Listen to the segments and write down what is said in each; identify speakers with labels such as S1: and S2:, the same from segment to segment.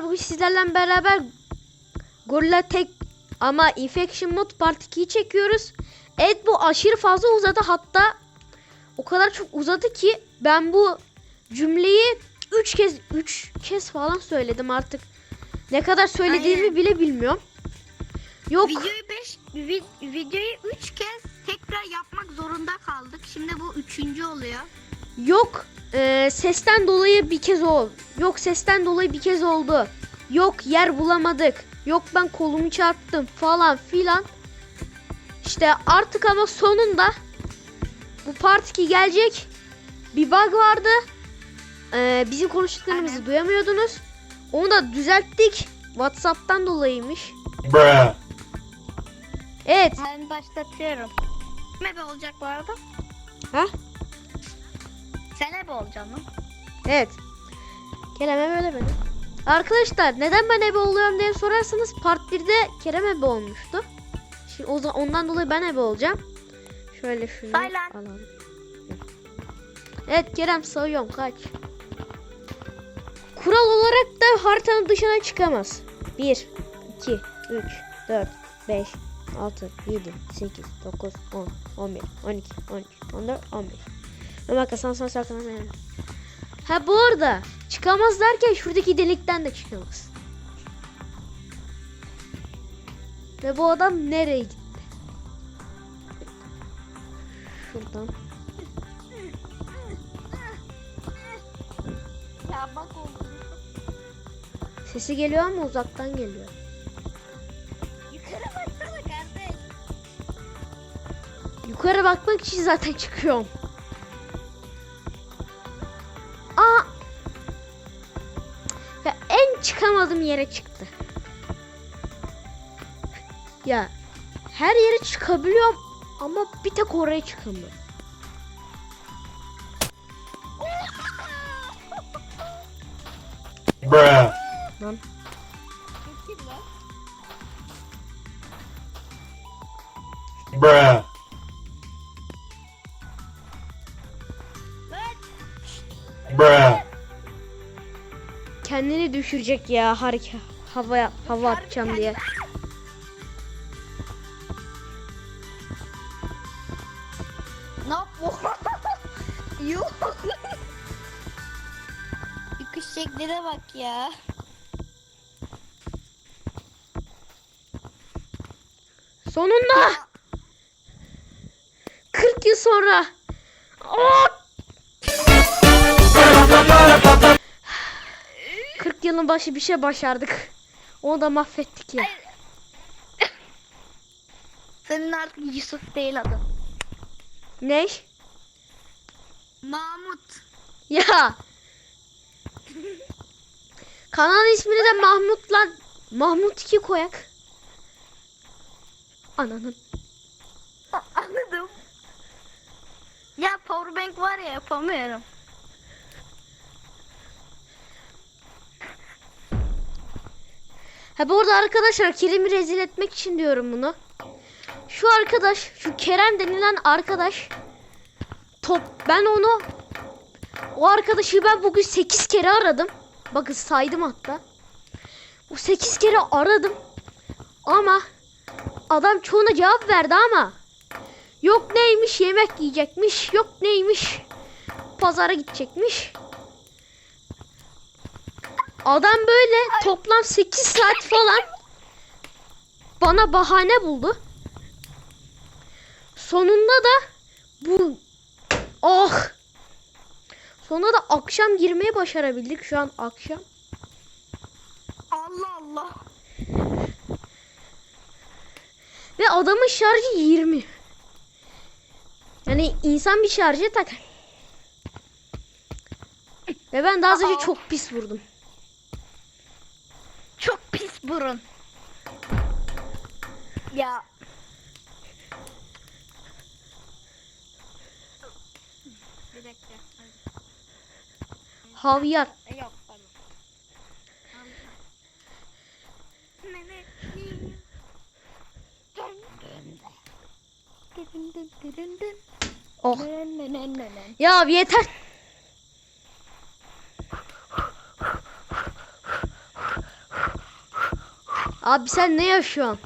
S1: arkadaşlar bugün sizlerle beraber Gorilla Tek ama Infection Mod Part 2'yi çekiyoruz. Evet bu aşırı fazla uzadı hatta o kadar çok uzadı ki ben bu cümleyi 3 kez 3 kez falan söyledim artık. Ne kadar söylediğimi
S2: Aynen.
S1: bile bilmiyorum. Yok
S2: Videoyu 5 videoyu 3 kez tekrar yapmak zorunda kaldık. Şimdi bu üçüncü oluyor.
S1: Yok e, sesten dolayı bir kez oldu. Yok sesten dolayı bir kez oldu. Yok yer bulamadık. Yok ben kolumu çarptım falan filan. İşte artık ama sonunda bu part 2 gelecek. Bir bug vardı. E, bizim konuştuklarımızı
S2: Aynen.
S1: duyamıyordunuz. Onu da düzelttik. Whatsapp'tan dolayıymış.
S3: Bruh.
S1: Evet.
S2: Ben başlatıyorum. Ebe olacak bu arada.
S1: Ha?
S2: Sen ebe olacaksın lan.
S1: Evet. Kerem öyle beni. Arkadaşlar neden ben ebe oluyorum diye sorarsanız part 1'de Kerem ebe olmuştu. Şimdi o ondan dolayı ben ebe olacağım. Şöyle şunu
S2: Say lan.
S1: alalım. Evet Kerem sayıyorum kaç. Kural olarak da haritanın dışına çıkamaz. 1, 2, 3, 4, 5, 6, 7, 8, 9, 10, 11, 12, 13, 14, 15. Ve bak sonra saklanma yani. Ha bu arada çıkamaz derken şuradaki delikten de çıkamaz. Ve bu adam nereye gitti? Şuradan.
S2: Ya bak oldu.
S1: Sesi geliyor ama uzaktan geliyor.
S2: Yukarı baksana kardeş.
S1: Yukarı bakmak için zaten çıkıyorum. En çıkamadığım yere çıktı. Ya her yere çıkabiliyorum ama bir tek oraya çıkamıyorum. Düşürecek ya harika hava hava atacağım diye.
S2: Ne yapıyor? Yok. Yıkış şekline bak ya.
S1: Sonunda 40 yıl sonra. Aa! 40 yılın başı bir şey başardık. Onu da mahvettik ya.
S2: Senin artık Yusuf değil adın.
S1: Ne?
S2: Mahmut.
S1: Ya. Kanal ismini de Mahmut'la Mahmut 2 koyak. Ananın.
S2: Anladım. Ya powerbank var ya yapamıyorum.
S1: Ha bu arada arkadaşlar Kerem'i rezil etmek için diyorum bunu. Şu arkadaş, şu Kerem denilen arkadaş top ben onu o arkadaşı ben bugün 8 kere aradım. Bakın saydım hatta. O 8 kere aradım. Ama adam çoğuna cevap verdi ama yok neymiş yemek yiyecekmiş, yok neymiş pazara gidecekmiş. Adam böyle toplam 8 saat falan bana bahane buldu. Sonunda da bu oh Sonunda da akşam girmeyi başarabildik. Şu an akşam.
S2: Allah Allah.
S1: Ve adamın şarjı 20. Yani insan bir şarja takar. Ve ben daha önce çok pis vurdum.
S2: Çok pis burun. Ya. Bir dakika.
S1: Havyar.
S2: Yok pardon.
S1: Oh. Ya yeter. Abi sen ne yaşıyorsun?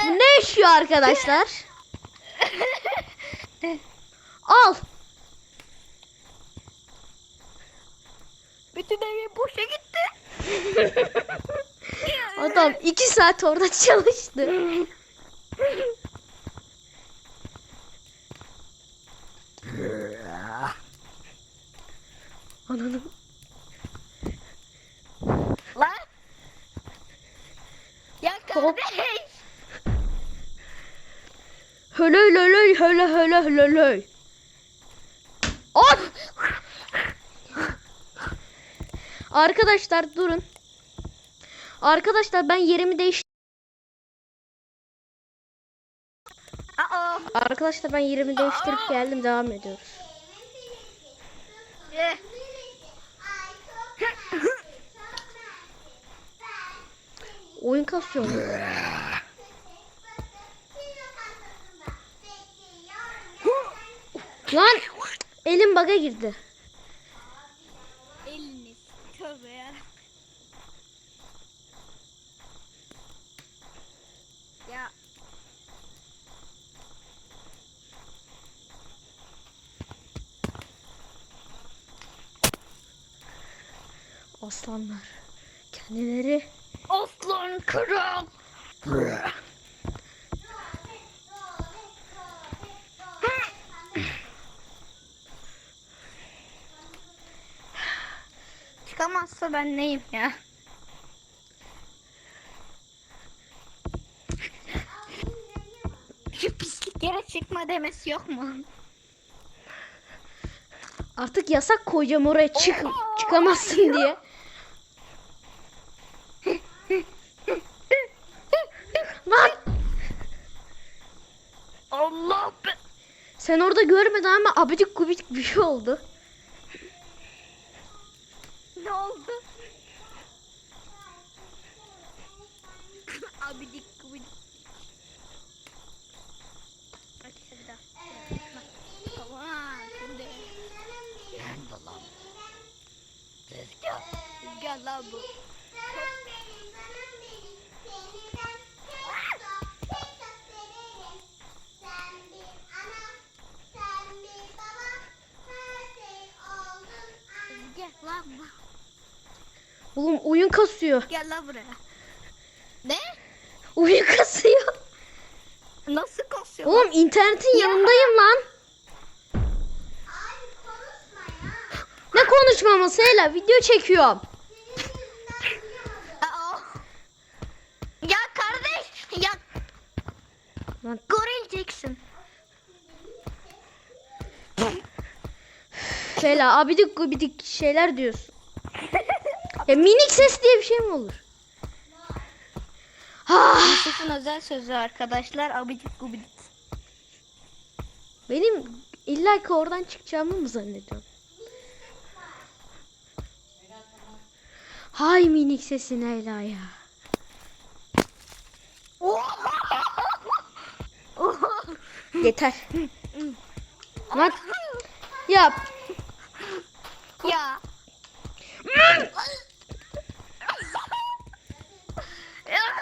S1: Bu ne yaşıyor arkadaşlar? Al.
S2: Bütün evi boşa gitti.
S1: Adam iki saat orada çalıştı. Ananı.
S2: Lan. Ya
S1: Hop.
S2: kardeş.
S1: Lölöy höle höle hölölöy. At! Arkadaşlar durun. Arkadaşlar ben yerimi değiş
S2: Aa.
S1: Arkadaşlar ben yerimi değiştirip geldim devam ediyoruz. Oyun kasıyor Lan elim baga girdi.
S2: Eliniz. Tövbe ya. Ya.
S1: Aslanlar. Kendileri
S2: Aslan kral. Çıkamazsa ben neyim ya? Şu pislik yere çıkma demesi yok mu?
S1: artık yasak koyacağım oraya çık çıkamazsın diye. Lan
S2: Allah be.
S1: sen orada görmedin ama abidik gubidik bir şey oldu.
S2: Ne oldu? Abidik gubidik. Bak şurada. Bak. Tamam şimdi. Nerede lan? Rüzgar. Rüzgar lan bu. Rüzgar lan bu.
S1: Oğlum oyun kasıyor.
S2: Gel lan buraya. Ne?
S1: Oyun kasıyor.
S2: Nasıl kasıyor?
S1: Oğlum internetin yanındayım lan. Ne konuşmaması hele video çekiyorum.
S2: Ya kardeş ya
S1: Lan
S2: goril Jackson.
S1: Fela abidik gubidik şeyler diyorsun. Ya minik ses diye bir şey mi olur? Ha,
S2: Yusuf'un özel sözü arkadaşlar abidik gubidik.
S1: benim illa ki oradan çıkacağımı mı zannediyorsun? Hay minik sesin Ela ya. Yeter. Lan ya
S2: ya.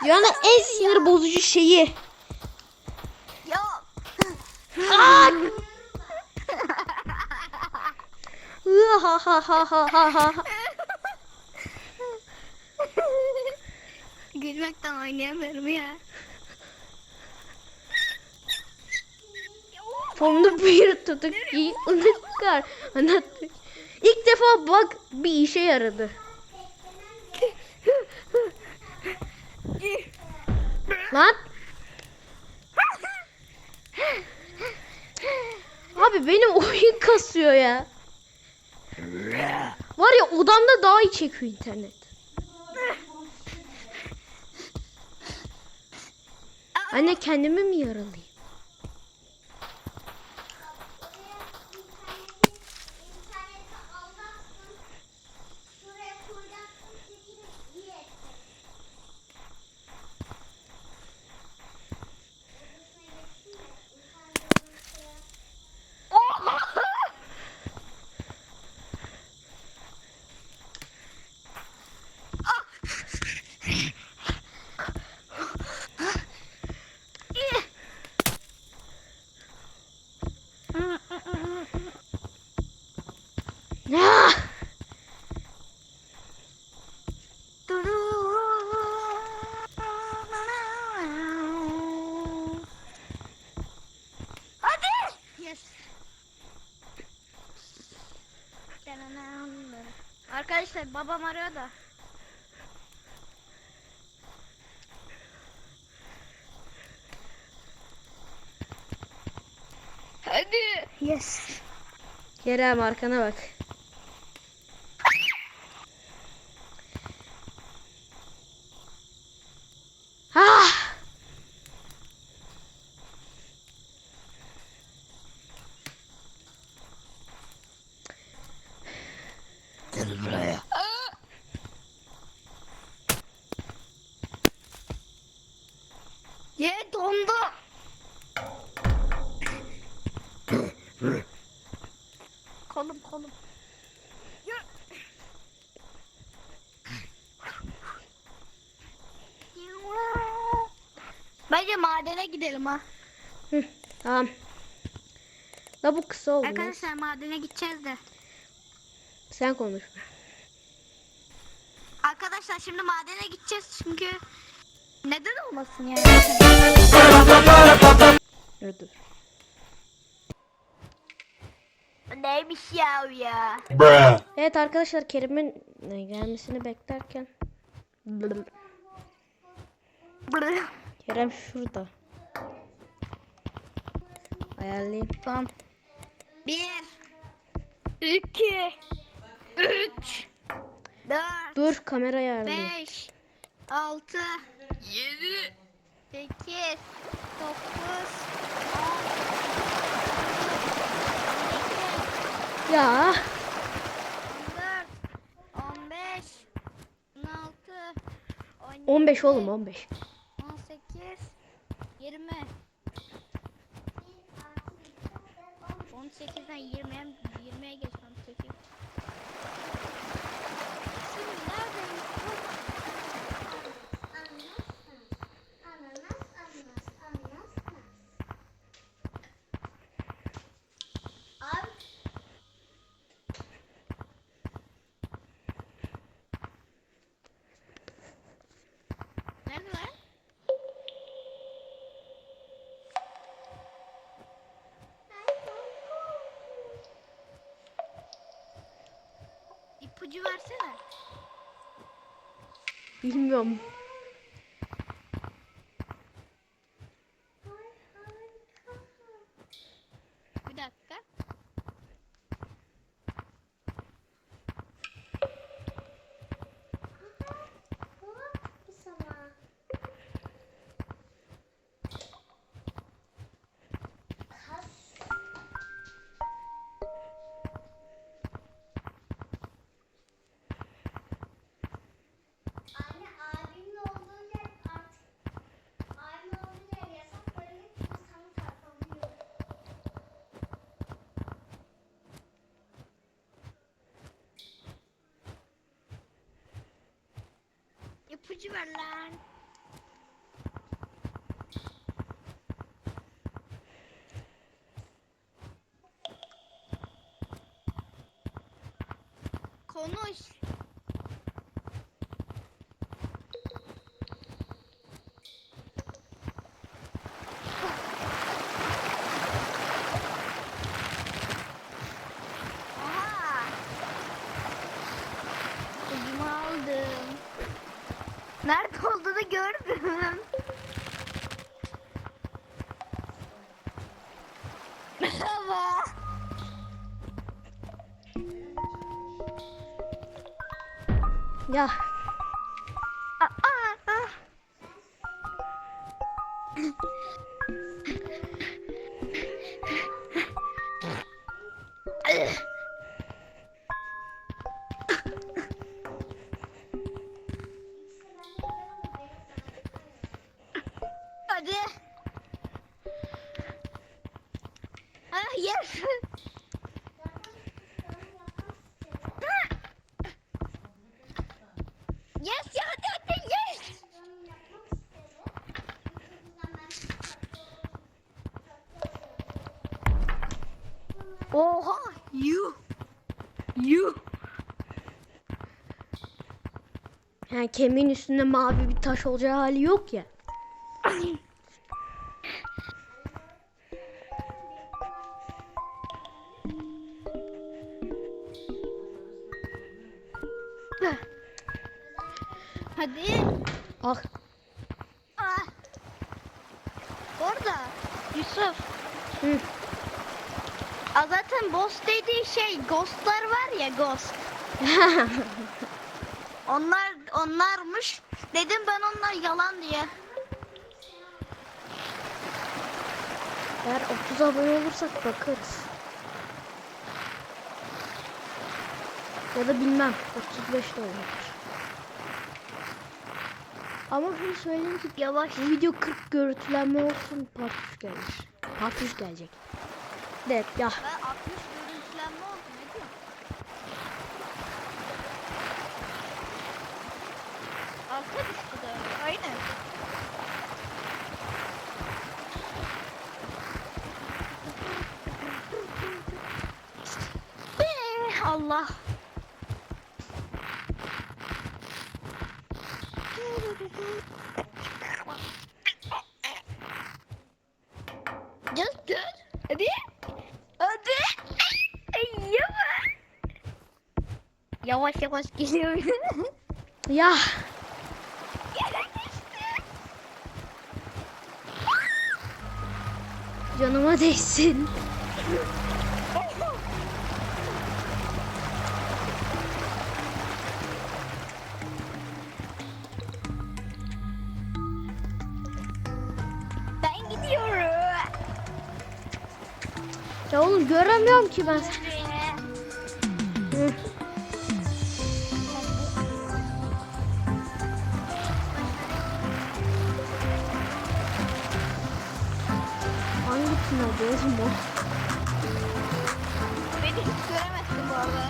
S1: Yani en sinir bozucu şeyi.
S2: ya.
S1: Ha ha ha ha ha ha.
S2: Gülmekten oynayamıyorum ya.
S1: Formda bir tutuk iyi unutlar. Anlattı. İlk defa bak bir işe yaradı. Lan. Abi benim oyun kasıyor ya. Var ya odamda daha iyi çekiyor internet. Anne kendimi mi yaralayayım?
S2: Arkadaşlar babam arıyor da. Hadi. Yes.
S1: Kerem arkana bak.
S2: Ye dondu. kolum kolum. Bence madene gidelim ha.
S1: Hı, tamam. La bu kısa oldu. lan.
S2: Arkadaşlar madene gideceğiz de.
S1: Sen konuş.
S2: Arkadaşlar şimdi madene gideceğiz çünkü neden olmasın yani?
S1: Dur dur.
S2: Neymiş ya o ya?
S3: Bruh.
S1: Evet arkadaşlar Kerem'in e, gelmesini beklerken Kerem şurada. Ayarlayayım.
S2: Tamam. Bir, iki, üç, dört,
S1: Dur kamera ayarlayayım.
S2: beş, altı, yedi, sekiz, dokuz, on,
S1: Ya
S2: 14, 15, 16, 17,
S1: 15 oğlum 15.
S2: İpucu versene.
S1: Bilmiyorum.
S2: Bir dakika.
S4: Anne abimin olduğu yer artık abimin olduğu yer yasak böyle insanı tartabiliyor.
S2: İpucu ver lan.
S1: Ya
S2: Aa, aa, aa. Hadi. Ah yes. Yes ya hadi hadi yes. Oha you you
S1: yani kemiğin üstünde mavi bir taş olacağı hali yok ya.
S2: Hadi.
S1: Al.
S2: Ah. Orada Yusuf.
S1: Hı.
S2: Aa, zaten boss dediği şey ghostlar var ya ghost. Onlar onlarmış. Dedim ben onlar yalan diye.
S1: Eğer 30 abone olursak bakarız. Ya da bilmem 35 de olabilir. Ama şunu söyleyeyim ki
S2: Yavaş.
S1: bu video 40 görüntülenme olsun part 3 gelir. Part 3 gelecek. Evet ya
S2: Ben 60 görüntülenme oldu ne diyorsun? Alta düştü de. Aynen. Eh, Allah. Just good. Hadi. Hadi. Yavaş. Yavaş yavaş geliyor.
S1: ya canıma değsin. Göremiyorum ki ben. Hı. Hangi tünelde oğlum o?
S2: Beni hiç göremezsin bu arada.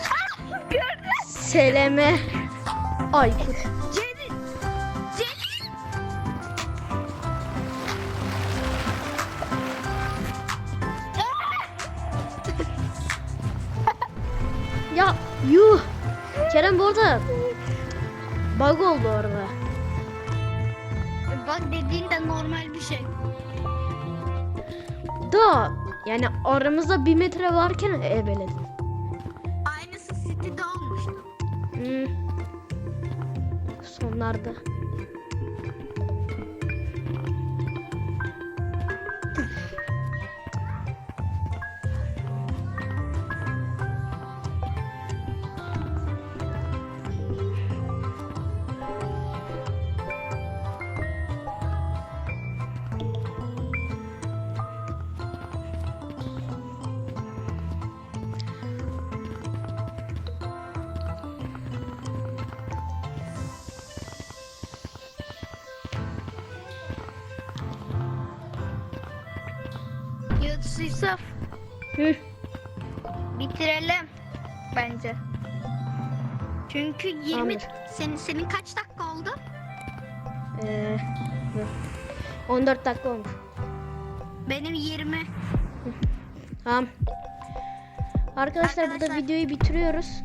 S2: Ah.
S1: Seleme. Aykut. Kerem bu arada bug oldu orada.
S2: Bak dediğin de normal bir şey.
S1: Da yani aramızda bir metre varken ebeledim.
S2: Aynısı City'de olmuştu.
S1: Hmm. Sonlarda.
S2: Yusuf
S1: Hı.
S2: bitirelim bence. Çünkü 20
S1: Tamamdır.
S2: senin senin kaç dakika oldu?
S1: Ee, dur. 14 dakika olmuş.
S2: Benim 20.
S1: Tamam. Arkadaşlar, burada
S2: Arkadaşlar-
S1: videoyu bitiriyoruz.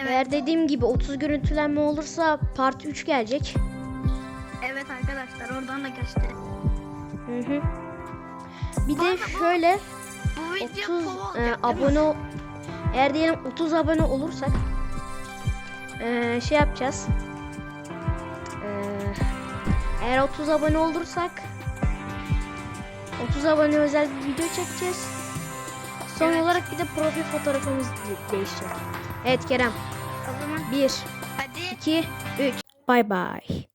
S2: Evet.
S1: Eğer dediğim gibi 30 görüntülenme olursa part 3 gelecek.
S2: Evet arkadaşlar oradan da göstereyim.
S1: Hı hı. Bir de şöyle
S2: Bu video
S1: 30
S2: kova
S1: e, abone eğer diyelim 30 abone olursak e, şey yapacağız. E, eğer 30 abone olursak 30 abone özel bir video çekeceğiz. Son
S2: Evet.
S1: olarak bir de profil fotoğrafımız de- değişecek. Evet Kerem.
S2: O zaman
S1: 1
S2: hadi
S1: 2 3 Bye bye.